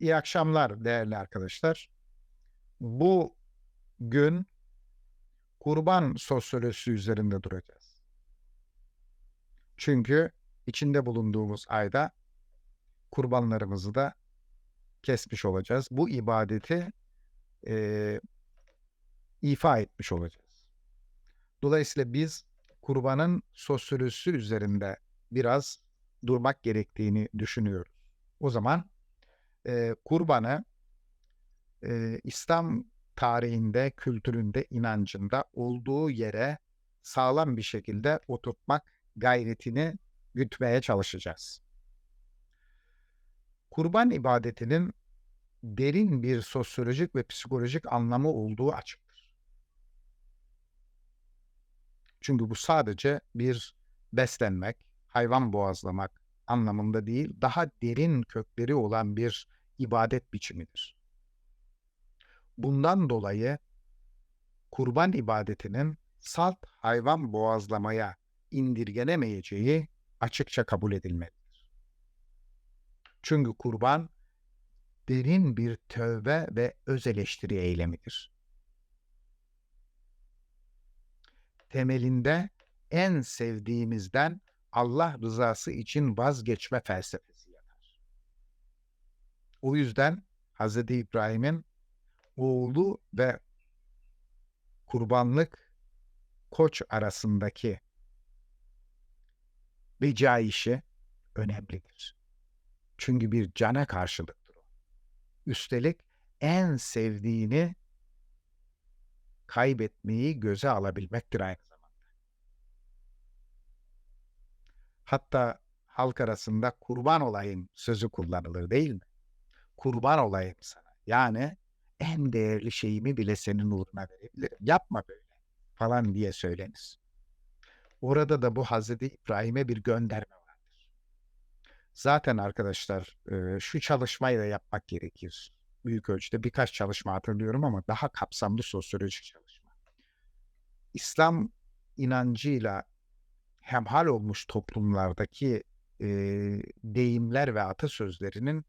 İyi akşamlar değerli arkadaşlar. Bu gün kurban sosyolojisi üzerinde duracağız. Çünkü içinde bulunduğumuz ayda kurbanlarımızı da kesmiş olacağız. Bu ibadeti e, ifa etmiş olacağız. Dolayısıyla biz kurbanın sosyolojisi üzerinde biraz durmak gerektiğini düşünüyoruz. O zaman e, kurbanı e, İslam tarihinde, kültüründe, inancında olduğu yere sağlam bir şekilde oturtmak gayretini gütmeye çalışacağız. Kurban ibadetinin derin bir sosyolojik ve psikolojik anlamı olduğu açıktır. Çünkü bu sadece bir beslenmek, hayvan boğazlamak anlamında değil, daha derin kökleri olan bir ibadet biçimidir. Bundan dolayı kurban ibadetinin salt hayvan boğazlamaya indirgenemeyeceği açıkça kabul edilmelidir. Çünkü kurban derin bir tövbe ve öz eleştiri eylemidir. Temelinde en sevdiğimizden Allah rızası için vazgeçme felsefesi yatar. O yüzden Hz. İbrahim'in oğlu ve kurbanlık koç arasındaki becayişi önemlidir. Çünkü bir cana karşılıktır o. Üstelik en sevdiğini kaybetmeyi göze alabilmektir aynı zamanda. Hatta halk arasında kurban olayım sözü kullanılır değil mi? Kurban olayım sana. Yani en değerli şeyimi bile senin uğruna verebilirim. Yapma böyle falan diye söylenir. Orada da bu Hazreti İbrahim'e bir gönderme vardır. Zaten arkadaşlar şu çalışmayı da yapmak gerekir. Büyük ölçüde birkaç çalışma hatırlıyorum ama daha kapsamlı sosyolojik çalışma. İslam inancıyla hemhal olmuş toplumlardaki e, deyimler ve atasözlerinin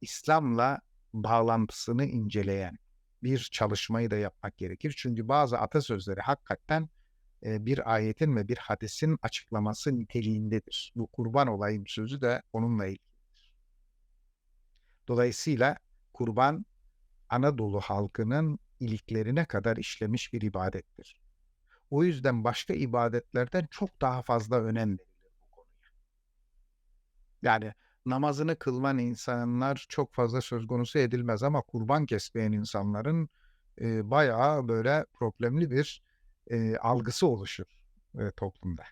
İslam'la bağlantısını inceleyen bir çalışmayı da yapmak gerekir. Çünkü bazı atasözleri hakikaten e, bir ayetin ve bir hadisin açıklaması niteliğindedir. Bu kurban olayım sözü de onunla ilgilidir. Dolayısıyla kurban Anadolu halkının iliklerine kadar işlemiş bir ibadettir. O yüzden başka ibadetlerden çok daha fazla önem verilir bu konuya. Yani namazını kılman insanlar çok fazla söz konusu edilmez ama kurban kesmeyen insanların e, bayağı böyle problemli bir e, algısı oluşur e, toplumda.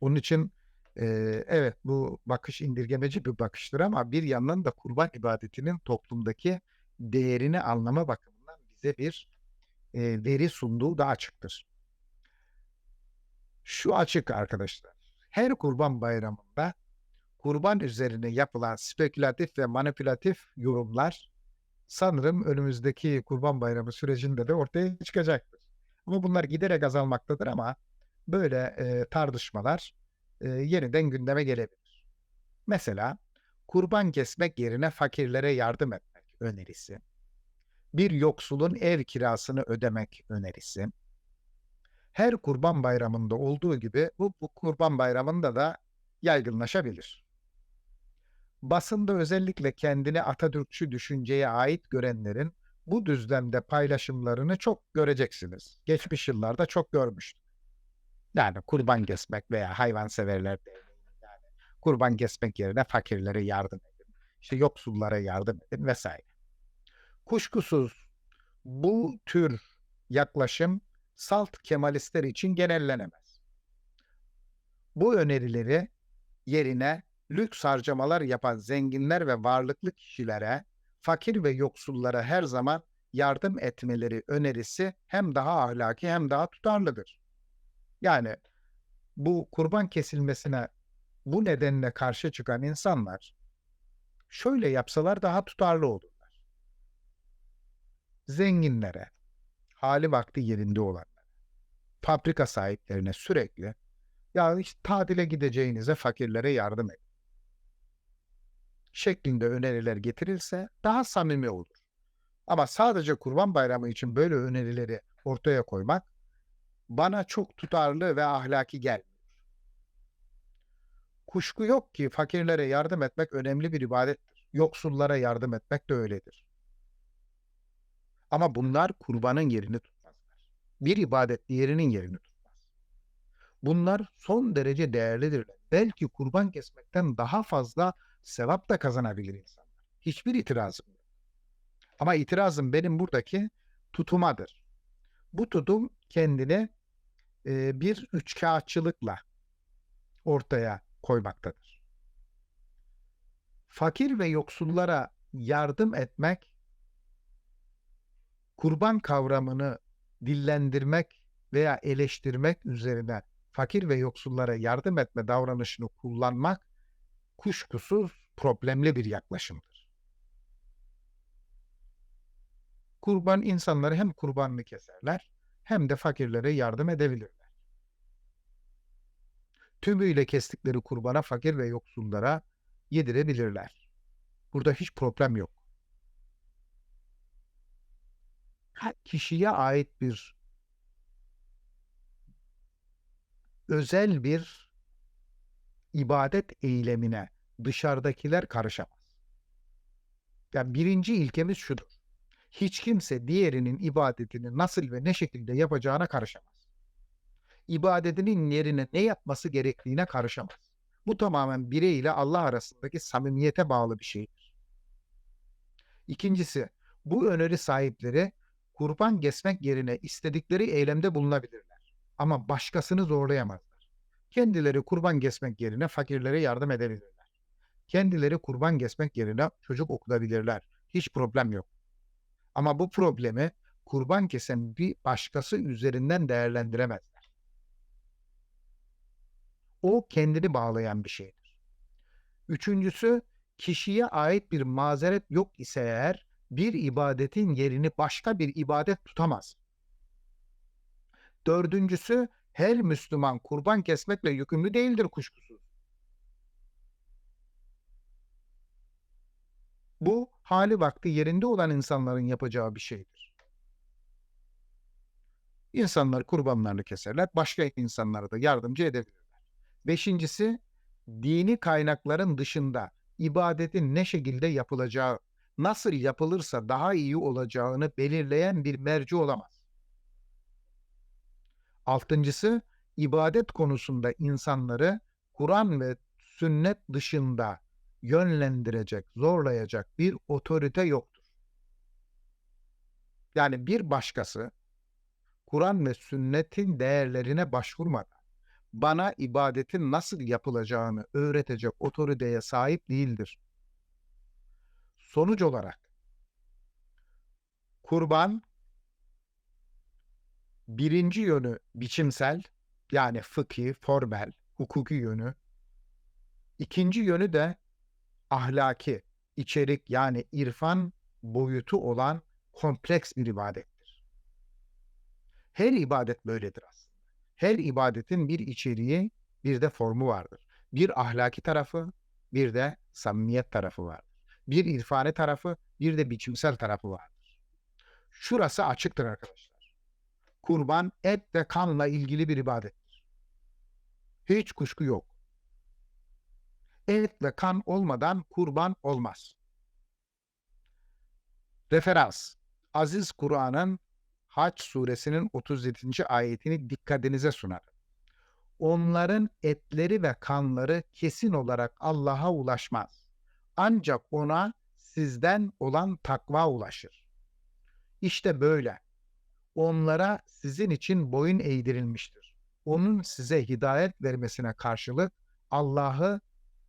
Onun için e, evet bu bakış indirgemeci bir bakıştır ama bir yandan da kurban ibadetinin toplumdaki değerini anlama bakımından bize bir e, veri sunduğu da açıktır. Şu açık arkadaşlar. Her kurban bayramında kurban üzerine yapılan spekülatif ve manipülatif yorumlar sanırım önümüzdeki kurban bayramı sürecinde de ortaya çıkacaktır. Ama bunlar giderek azalmaktadır ama böyle e, tartışmalar e, yeniden gündeme gelebilir. Mesela kurban kesmek yerine fakirlere yardım etmek önerisi, bir yoksulun ev kirasını ödemek önerisi, her kurban bayramında olduğu gibi bu, bu kurban bayramında da yaygınlaşabilir. Basında özellikle kendini Atatürkçü düşünceye ait görenlerin bu düzlemde paylaşımlarını çok göreceksiniz. Geçmiş yıllarda çok görmüştük. Yani kurban kesmek veya hayvanseverler yani kurban kesmek yerine fakirlere yardım edin, işte yoksullara yardım edin vesaire. Kuşkusuz bu tür yaklaşım salt kemalistler için genellenemez. Bu önerileri yerine lüks harcamalar yapan zenginler ve varlıklı kişilere, fakir ve yoksullara her zaman yardım etmeleri önerisi hem daha ahlaki hem daha tutarlıdır. Yani bu kurban kesilmesine bu nedenle karşı çıkan insanlar şöyle yapsalar daha tutarlı olurlar. Zenginlere, hali vakti yerinde olanlara, fabrika sahiplerine sürekli ya işte tatile gideceğinize fakirlere yardım edin. şeklinde öneriler getirilse daha samimi olur. Ama sadece Kurban Bayramı için böyle önerileri ortaya koymak bana çok tutarlı ve ahlaki gelmiyor. Kuşku yok ki fakirlere yardım etmek önemli bir ibadettir. Yoksullara yardım etmek de öyledir. Ama bunlar kurbanın yerini tutmazlar. Bir ibadet diğerinin yerini tutmaz. Bunlar son derece değerlidirler. Belki kurban kesmekten daha fazla sevap da kazanabilir insanlar. Hiçbir itirazım yok. Ama itirazım benim buradaki tutumadır. Bu tutum kendini e, bir üçkağıtçılıkla ortaya koymaktadır. Fakir ve yoksullara yardım etmek, kurban kavramını dillendirmek veya eleştirmek üzerine fakir ve yoksullara yardım etme davranışını kullanmak kuşkusuz problemli bir yaklaşımdır. Kurban insanları hem kurbanını keserler hem de fakirlere yardım edebilirler. Tümüyle kestikleri kurbana fakir ve yoksullara yedirebilirler. Burada hiç problem yok. Kişiye ait bir özel bir ibadet eylemine dışarıdakiler karışamaz. Yani birinci ilkemiz şudur. Hiç kimse diğerinin ibadetini nasıl ve ne şekilde yapacağına karışamaz. İbadetinin yerine ne yapması gerektiğine karışamaz. Bu tamamen birey ile Allah arasındaki samimiyete bağlı bir şeydir. İkincisi, bu öneri sahipleri kurban kesmek yerine istedikleri eylemde bulunabilirler. Ama başkasını zorlayamazlar. Kendileri kurban kesmek yerine fakirlere yardım edebilirler. Kendileri kurban kesmek yerine çocuk okutabilirler. Hiç problem yok. Ama bu problemi kurban kesen bir başkası üzerinden değerlendiremezler. O kendini bağlayan bir şeydir. Üçüncüsü, kişiye ait bir mazeret yok ise eğer bir ibadetin yerini başka bir ibadet tutamaz. Dördüncüsü, her Müslüman kurban kesmekle yükümlü değildir kuşkusuz. Bu hali vakti yerinde olan insanların yapacağı bir şeydir. İnsanlar kurbanlarını keserler, başka insanlara da yardımcı edebilirler. Beşincisi, dini kaynakların dışında ibadetin ne şekilde yapılacağı, nasıl yapılırsa daha iyi olacağını belirleyen bir merci olamaz. Altıncısı, ibadet konusunda insanları Kur'an ve sünnet dışında yönlendirecek, zorlayacak bir otorite yoktur. Yani bir başkası Kur'an ve sünnetin değerlerine başvurmadan bana ibadetin nasıl yapılacağını öğretecek otoriteye sahip değildir. Sonuç olarak kurban birinci yönü biçimsel yani fıkhi, formel, hukuki yönü. İkinci yönü de ahlaki, içerik yani irfan boyutu olan kompleks bir ibadettir. Her ibadet böyledir aslında. Her ibadetin bir içeriği, bir de formu vardır. Bir ahlaki tarafı, bir de samimiyet tarafı vardır. Bir irfani tarafı, bir de biçimsel tarafı vardır. Şurası açıktır arkadaşlar. Kurban et ve kanla ilgili bir ibadettir. Hiç kuşku yok et ve kan olmadan kurban olmaz. Referans Aziz Kur'an'ın Haç suresinin 37. ayetini dikkatinize sunar. Onların etleri ve kanları kesin olarak Allah'a ulaşmaz. Ancak ona sizden olan takva ulaşır. İşte böyle. Onlara sizin için boyun eğdirilmiştir. Onun size hidayet vermesine karşılık Allah'ı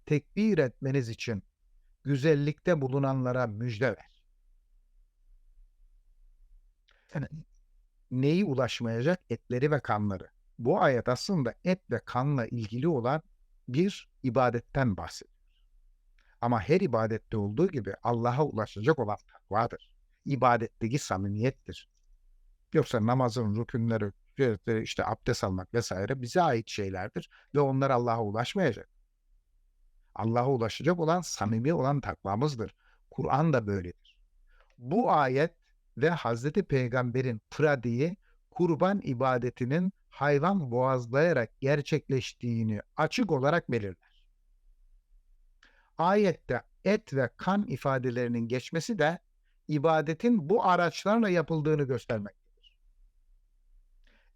tekbir etmeniz için güzellikte bulunanlara müjde ver. Yani neyi ulaşmayacak? Etleri ve kanları. Bu ayet aslında et ve kanla ilgili olan bir ibadetten bahsediyor. Ama her ibadette olduğu gibi Allah'a ulaşacak olan takvadır. İbadetteki samimiyettir. Yoksa namazın rükünleri, işte abdest almak vesaire bize ait şeylerdir ve onlar Allah'a ulaşmayacak. Allah'a ulaşacak olan samimi olan takvamızdır. Kur'an da böyledir. Bu ayet ve Hazreti Peygamber'in pratiği kurban ibadetinin hayvan boğazlayarak gerçekleştiğini açık olarak belirler. Ayette et ve kan ifadelerinin geçmesi de ibadetin bu araçlarla yapıldığını göstermektedir.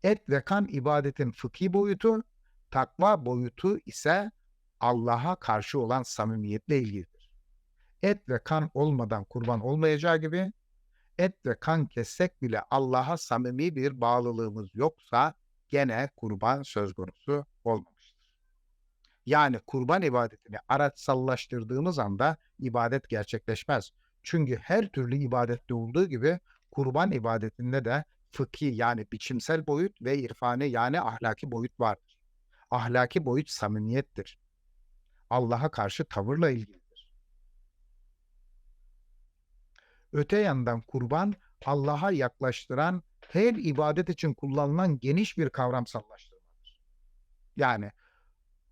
Et ve kan ibadetin fıkhi boyutu, takva boyutu ise Allah'a karşı olan samimiyetle ilgilidir. Et ve kan olmadan kurban olmayacağı gibi et ve kan kessek bile Allah'a samimi bir bağlılığımız yoksa gene kurban söz konusu olmamıştır. Yani kurban ibadetini araçsallaştırdığımız anda ibadet gerçekleşmez. Çünkü her türlü ibadette olduğu gibi kurban ibadetinde de fıkhi yani biçimsel boyut ve irfani yani ahlaki boyut vardır. Ahlaki boyut samimiyettir. Allah'a karşı tavırla ilgilidir. Öte yandan kurban Allah'a yaklaştıran her ibadet için kullanılan geniş bir kavramsallaştırmadır. Yani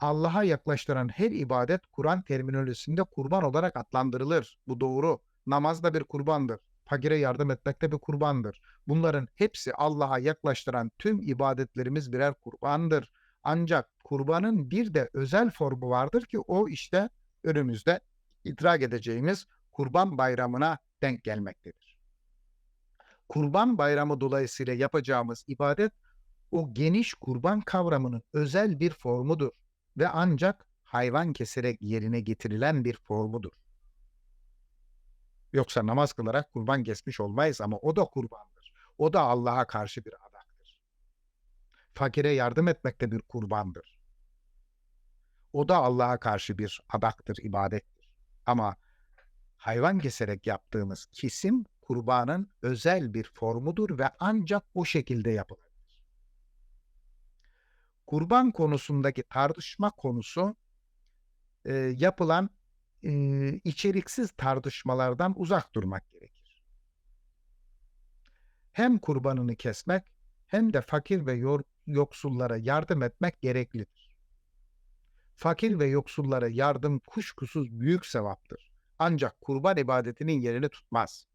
Allah'a yaklaştıran her ibadet Kur'an terminolojisinde kurban olarak adlandırılır. Bu doğru. Namaz da bir kurbandır. Fakire yardım etmek de bir kurbandır. Bunların hepsi Allah'a yaklaştıran tüm ibadetlerimiz birer kurbandır. Ancak kurbanın bir de özel formu vardır ki o işte önümüzde idrak edeceğimiz kurban bayramına denk gelmektedir. Kurban bayramı dolayısıyla yapacağımız ibadet o geniş kurban kavramının özel bir formudur ve ancak hayvan keserek yerine getirilen bir formudur. Yoksa namaz kılarak kurban kesmiş olmayız ama o da kurbandır. O da Allah'a karşı bir adaktır. Fakire yardım etmek de bir kurbandır. O da Allah'a karşı bir adaktır, ibadettir. Ama hayvan keserek yaptığımız kesim kurbanın özel bir formudur ve ancak o şekilde yapılabilir. Kurban konusundaki tartışma konusu e, yapılan e, içeriksiz tartışmalardan uzak durmak gerekir. Hem kurbanını kesmek hem de fakir ve yoksullara yardım etmek gereklidir. Fakir ve yoksullara yardım kuşkusuz büyük sevaptır. Ancak kurban ibadetinin yerini tutmaz.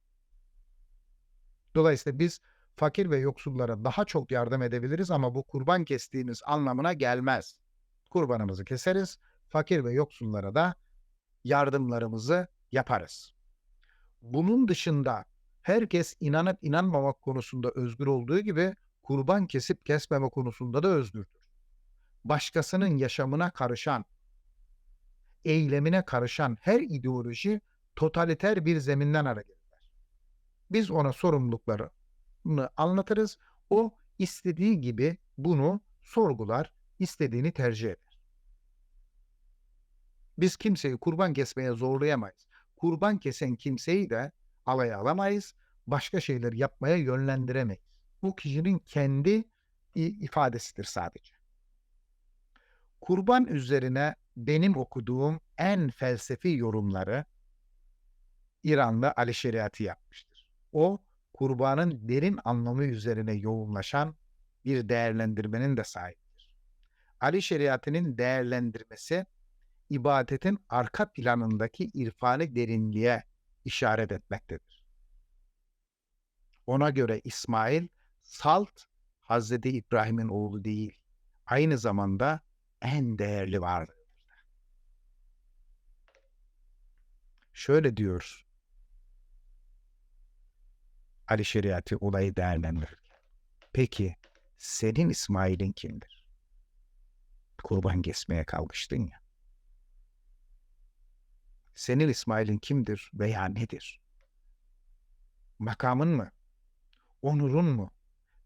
Dolayısıyla biz fakir ve yoksullara daha çok yardım edebiliriz ama bu kurban kestiğimiz anlamına gelmez. Kurbanımızı keseriz, fakir ve yoksullara da yardımlarımızı yaparız. Bunun dışında herkes inanıp inanmamak konusunda özgür olduğu gibi kurban kesip kesmeme konusunda da özgürdür. Başkasının yaşamına karışan, eylemine karışan her ideoloji totaliter bir zeminden hareket eder. Biz ona sorumluluklarını anlatırız. O istediği gibi bunu sorgular, istediğini tercih eder. Biz kimseyi kurban kesmeye zorlayamayız. Kurban kesen kimseyi de alaya alamayız. Başka şeyler yapmaya yönlendiremeyiz. Bu kişinin kendi ifadesidir sadece. Kurban üzerine benim okuduğum en felsefi yorumları İranlı Ali Şeriatı yapmıştır. O kurbanın derin anlamı üzerine yoğunlaşan bir değerlendirmenin de sahibidir. Ali Şeriatı'nın değerlendirmesi ibadetin arka planındaki irfani derinliğe işaret etmektedir. Ona göre İsmail salt Hazreti İbrahim'in oğlu değil, aynı zamanda en değerli varlığıdır. Şöyle diyor Ali Şeriatı olayı değerlendirirken. Peki senin İsmail'in kimdir? Kurban kesmeye kalkıştın ya. Senin İsmail'in kimdir veya nedir? Makamın mı? Onurun mu?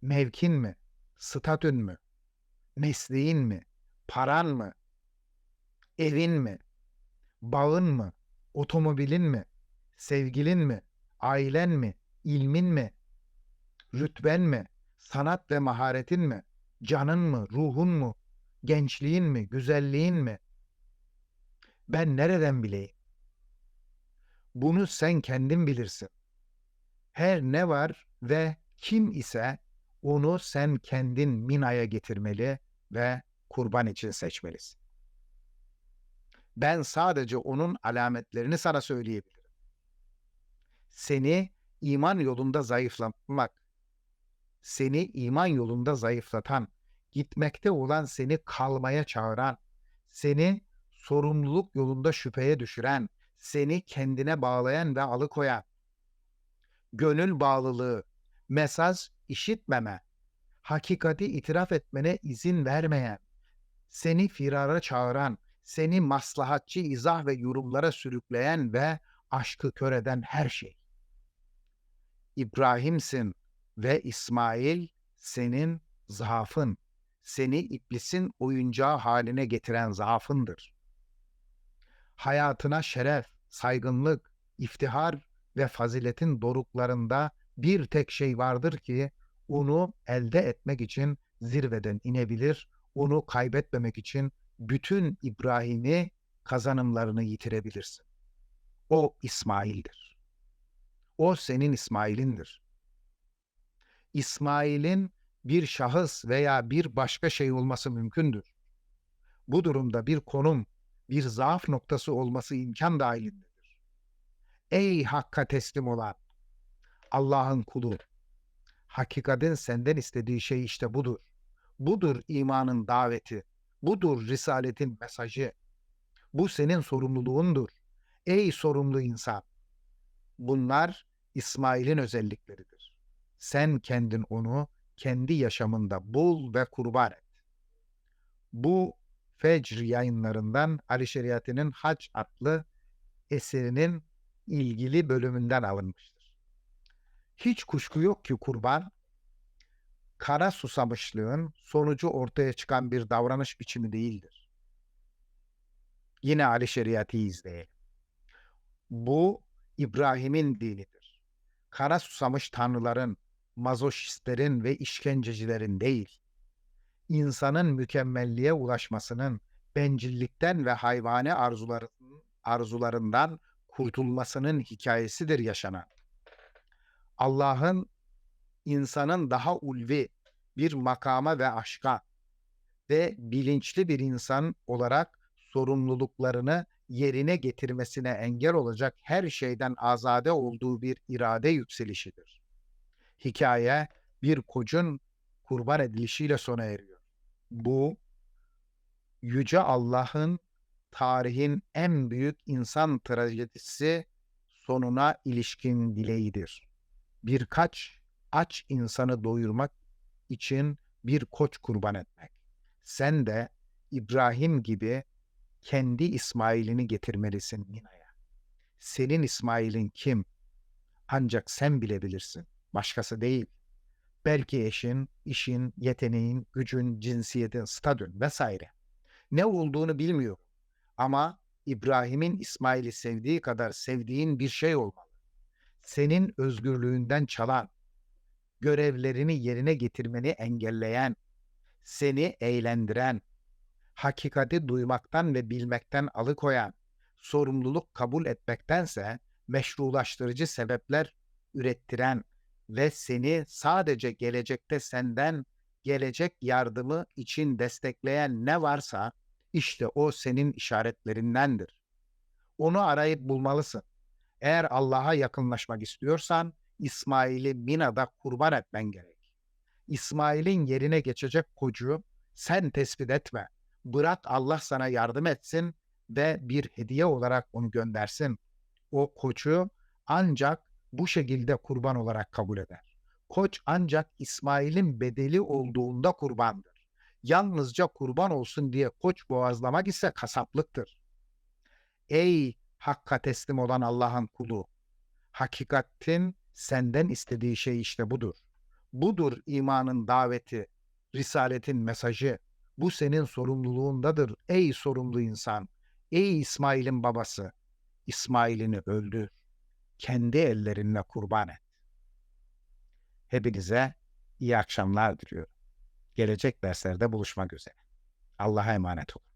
Mevkin mi? Statün mü? Mesleğin mi? Paran mı? Evin mi? Bağın mı? Otomobilin mi? Sevgilin mi? Ailen mi? İlmin mi? Rütben mi? Sanat ve maharetin mi? Canın mı? Ruhun mu? Gençliğin mi? Güzelliğin mi? Ben nereden bileyim? Bunu sen kendin bilirsin. Her ne var ve kim ise onu sen kendin Mina'ya getirmeli ve kurban için seçmelisin. Ben sadece onun alametlerini sana söyleyebilirim. Seni iman yolunda zayıflatmak, seni iman yolunda zayıflatan, gitmekte olan seni kalmaya çağıran, seni sorumluluk yolunda şüpheye düşüren, seni kendine bağlayan ve alıkoyan, gönül bağlılığı, mesaj işitmeme, hakikati itiraf etmene izin vermeyen, seni firara çağıran, seni maslahatçı izah ve yorumlara sürükleyen ve aşkı kör eden her şey. İbrahim'sin ve İsmail senin zaafın, seni iblisin oyuncağı haline getiren zaafındır. Hayatına şeref, saygınlık, iftihar ve faziletin doruklarında bir tek şey vardır ki onu elde etmek için zirveden inebilir, onu kaybetmemek için bütün İbrahim'i kazanımlarını yitirebilirsin. O İsmail'dir. O senin İsmail'indir. İsmail'in bir şahıs veya bir başka şey olması mümkündür. Bu durumda bir konum, bir zaaf noktası olması imkan dahilindedir. Ey Hakk'a teslim olan Allah'ın kulu, hakikatin senden istediği şey işte budur. Budur imanın daveti, budur risaletin mesajı. Bu senin sorumluluğundur. Ey sorumlu insan! Bunlar İsmail'in özellikleridir. Sen kendin onu kendi yaşamında bul ve kurban et. Bu Fecr yayınlarından Ali Şeriati'nin Hac adlı eserinin ilgili bölümünden alınmıştır. Hiç kuşku yok ki kurban, kara susamışlığın sonucu ortaya çıkan bir davranış biçimi değildir. Yine Ali Şeriat'i izleyelim. Bu İbrahim'in dinidir. Kara susamış tanrıların, mazoşistlerin ve işkencecilerin değil, insanın mükemmelliğe ulaşmasının, bencillikten ve hayvani arzuların, arzularından kurtulmasının hikayesidir yaşanan. Allah'ın insanın daha ulvi bir makama ve aşka ve bilinçli bir insan olarak sorumluluklarını yerine getirmesine engel olacak her şeyden azade olduğu bir irade yükselişidir. Hikaye bir kocun kurban edilişiyle sona eriyor. Bu yüce Allah'ın tarihin en büyük insan trajedisi sonuna ilişkin dileğidir. Birkaç aç insanı doyurmak için bir koç kurban etmek. Sen de İbrahim gibi kendi İsmail'ini getirmelisin Mina'ya. Senin İsmail'in kim? Ancak sen bilebilirsin. Başkası değil. Belki eşin, işin, yeteneğin, gücün, cinsiyetin, statün vesaire. Ne olduğunu bilmiyorum. Ama İbrahim'in İsmail'i sevdiği kadar sevdiğin bir şey olmalı. Senin özgürlüğünden çalan, görevlerini yerine getirmeni engelleyen, seni eğlendiren, hakikati duymaktan ve bilmekten alıkoyan, sorumluluk kabul etmektense meşrulaştırıcı sebepler ürettiren ve seni sadece gelecekte senden gelecek yardımı için destekleyen ne varsa işte o senin işaretlerindendir. Onu arayıp bulmalısın. Eğer Allah'a yakınlaşmak istiyorsan İsmail'i Mina'da kurban etmen gerek. İsmail'in yerine geçecek kocu sen tespit etme. Bırak Allah sana yardım etsin ve bir hediye olarak onu göndersin. O koçu ancak bu şekilde kurban olarak kabul eder. Koç ancak İsmail'in bedeli olduğunda kurbandır. Yalnızca kurban olsun diye koç boğazlamak ise kasaplıktır. Ey Hakka teslim olan Allah'ın kulu! Hakikatin senden istediği şey işte budur. Budur imanın daveti, risaletin mesajı. Bu senin sorumluluğundadır ey sorumlu insan. Ey İsmail'in babası. İsmail'ini öldür. Kendi ellerinle kurban et. Hepinize iyi akşamlar diliyorum. Gelecek derslerde buluşmak üzere. Allah'a emanet olun.